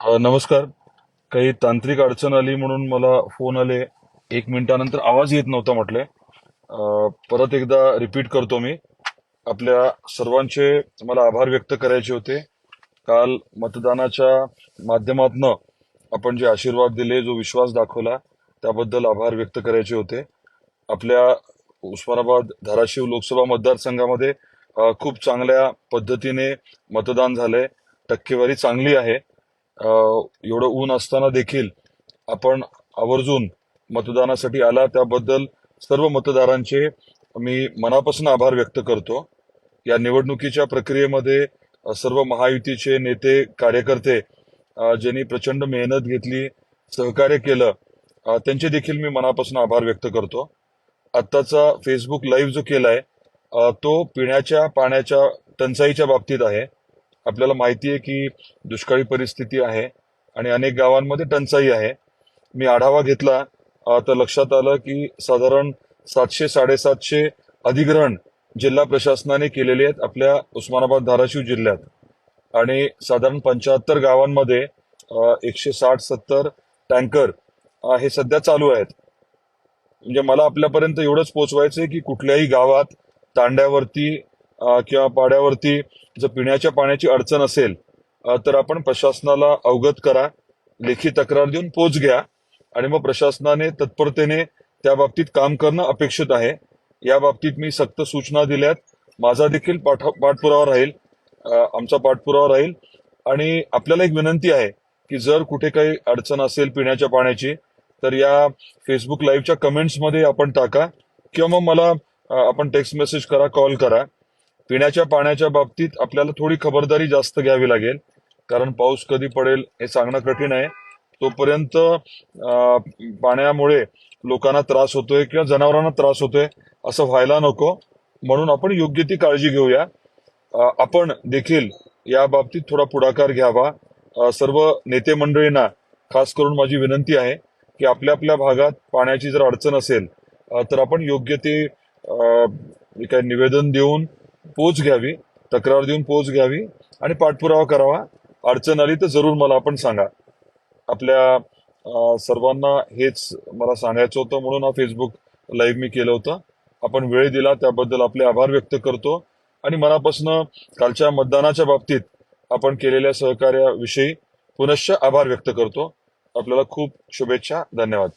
नमस्कार. काही तांत्रिक अडचण आली म्हणून मला फोन आले. एक मिनिटानंतर आवाज येत नव्हता म्हटले. परत एकदा रिपीट करतो मी. आपल्या सर्वांचे मला आभार व्यक्त करायचे होते. काल मतदानाच्या माध्यमातनं आपण जे आशीर्वाद दिले जो विश्वास दाखवला त्याबद्दल आभार व्यक्त करायचे होते. आपल्या उस्मानाबाद धाराशिव लोकसभा मतदारसंघामध्ये खूप चांगल्या पद्धतीने मतदान झालंय. टक्केवारी चांगली आहे. एवढं ऊन असताना देखील आपण आवर्जून मतदानासाठी आला. त्याबद्दल सर्व मतदारांचे मी मनापासून आभार व्यक्त करतो. या निवडणुकीच्या प्रक्रियेमध्ये सर्व महायुतीचे नेते कार्यकर्ते ज्यांनी प्रचंड मेहनत घेतली सहकार्य केलं त्यांचे देखील मी मनापासून आभार व्यक्त करतो. आत्ताचा फेसबुक लाईव्ह जो केलाय तो पिण्याच्या पाण्याच्या टंचाईच्या बाबतीत आहे. आपल्याला माहिती आहे की दुष्काळी परिस्थिती आहे आणि अनेक गावांमध्ये टंचाई आहे. मी आढावा घेतला. तर लक्षात आलं की साधारण सातशे साडेसातशे अधिग्रहण जिल्हा प्रशासनाने केलेले आहेत आपल्या उस्मानाबाद धाराशिव जिल्ह्यात. आणि साधारण पंच्याहत्तर गावांमध्ये एकशे साठ सत्तर टँकर हे सध्या चालू आहेत. म्हणजे मला आपल्यापर्यंत एवढंच पोचवायचं आहे की कुठल्याही गावात तांड्यावरती किंवा पाड्यावरती जर पिण्याच्या पाण्याची अडचण असेल तर आपण प्रशासनाला अवगत करा लेखी तक्रार देऊन पोच घ्या आणि मग प्रशासनाने तत्परतेने त्या बाबतीत काम करणं अपेक्षित आहे. या बाबतीत मी सक्त सूचना दिल्यात. माझा देखील पाठ पाठपुरावा राहील. आमचा पाठपुरावा राहील. आणि आपल्याला एक विनंती आहे की जर कुठे काही अडचण असेल पिण्याच्या पाण्याची तर या फेसबुक लाईव्हच्या कमेंट्समध्ये आपण टाका किंवा मग मला आपण टेक्स्ट मेसेज करा कॉल करा. पिण्याच्या पाण्याच्या बाबतीत आपल्याला थोडी खबरदारी जास्त घ्यावी लागेल. कारण पाऊस कधी पडेल हे सांगणं कठीण आहे. तोपर्यंत पाण्यामुळे लोकांना त्रास होतोय किंवा जनावरांना त्रास होतोय असं व्हायला नको. म्हणून आपण योग्य ती काळजी घेऊया. आपण देखील या बाबतीत थोडा पुढाकार घ्यावा. सर्व नेते मंडळींना खास करून माझी विनंती आहे की आपल्या आपल्या भागात पाण्याची जर अडचण असेल तर आपण योग्य ते काय काही निवेदन देऊन पोच घ्यावी तक्रार देऊन पोच घ्यावी आणि पाठपुरावा करावा. अडचण आली तर जरूर मला आपण सांगा. आपल्या सर्वांना हेच मला सांगायचं होतं म्हणून हा फेसबुक लाईव्ह मी केलं होतं. आपण वेळ दिला त्याबद्दल आपले आभार व्यक्त करतो. आणि मनापासून कालच्या मतदानाच्या बाबतीत आपण केलेल्या सहकार्याविषयी पुनश्च आभार व्यक्त करतो. आपल्याला खूप शुभेच्छा. धन्यवाद.